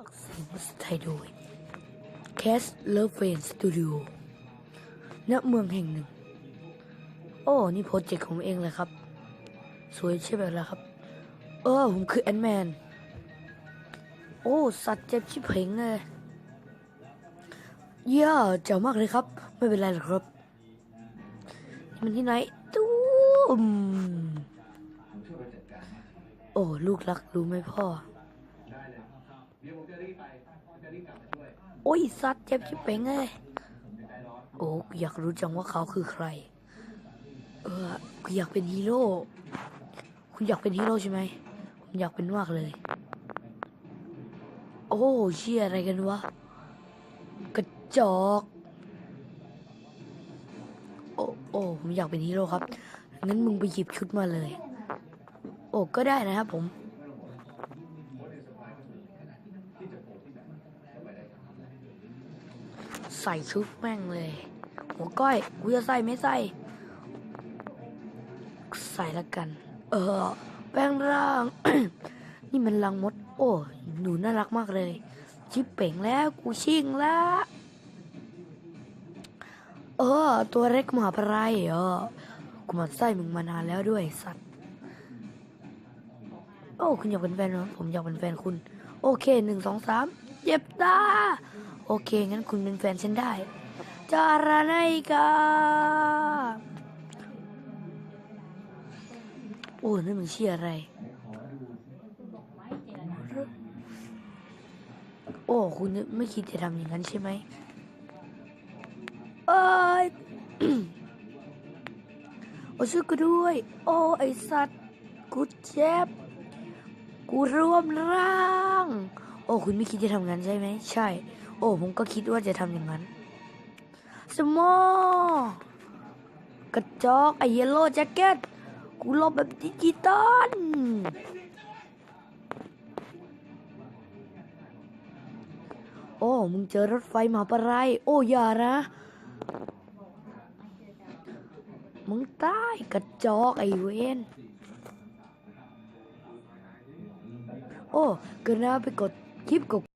ากเสียงภาษาไทยโดย Cast Love f a n Studio ณเมืองแห่งหนึ่ง โอ้ นี่โปรเจกต์ของเองเลยครับ สวยใช่ไหมล่ะครับ เออ ผมคือแอนแมน โอ้ สัตว์เจ็บชิบเพ่งเลยเย่าเจ๋งมากเลยครับ ไม่เป็นไรหรอกครับ มันที่ไหนตู้มโอ้ ลูกรักรู้ไหมพ่อ โอ้ยสัตว์เจ็บชิบเป่งเลยโอ้อยากรู้จังว่าเขาคือใคร เอออยากเป็นฮีโร่ คุณอยากเป็นฮีโร่ใช่ไหมผมอยากเป็นมากเลย โอ้เชี่ยอะไรกันวะ กระจอก โอ้โอ้ผมอยากเป็นฮีโร่ครับ งั้นมึงไปหยิบชุดมาเลย โอ้ก็ได้นะครับผม ใส่ชุดแม่งเลย หัวก้อยกูจะใส่ไม่ใส่ ใส่ละกัน เออ แปลงร่าง นี่มันลังมด โอ้ หนูน่ารักมากเลย ชิปเป่งแล้วกูชิงแล้ว เออ ตัวเล็กหมาปรายเออ กูมันไส้มึงมานานแล้วด้วยสัตว์โอ้ คุณอยากเป็นแฟนเหรอผมอยากเป็นแฟนคุณ โอเคหนึ่งสองสามเจ็บตา โอเค งั้นคุณเป็นแฟนฉันได้ จาระไนกาโอ้นั่นมึงเชื่ออะไร โอ้ คุณไม่คิดจะทำอย่างนั้นใช่ไหมเอ้ยโอ้ช่วยกูด้วย โอ้ไอสัตว์ กูเจ็บ กูร่วมร่าง โอ้ คุณไม่คิดจะทำงั้นใช่ไหม ใช่โอ้ผมก็คิดว่าจะทำอย่างนั้น สมอกระจอก ไอเยลโล่แจ็คเก็ต กูลบแบบดิจิตอลโอ้ มึงเจอรถไฟมาปรายโอ้อย่านะ มึงตายกระจอกไอเวนโอ้เกินแล้วไปกดคลิปกด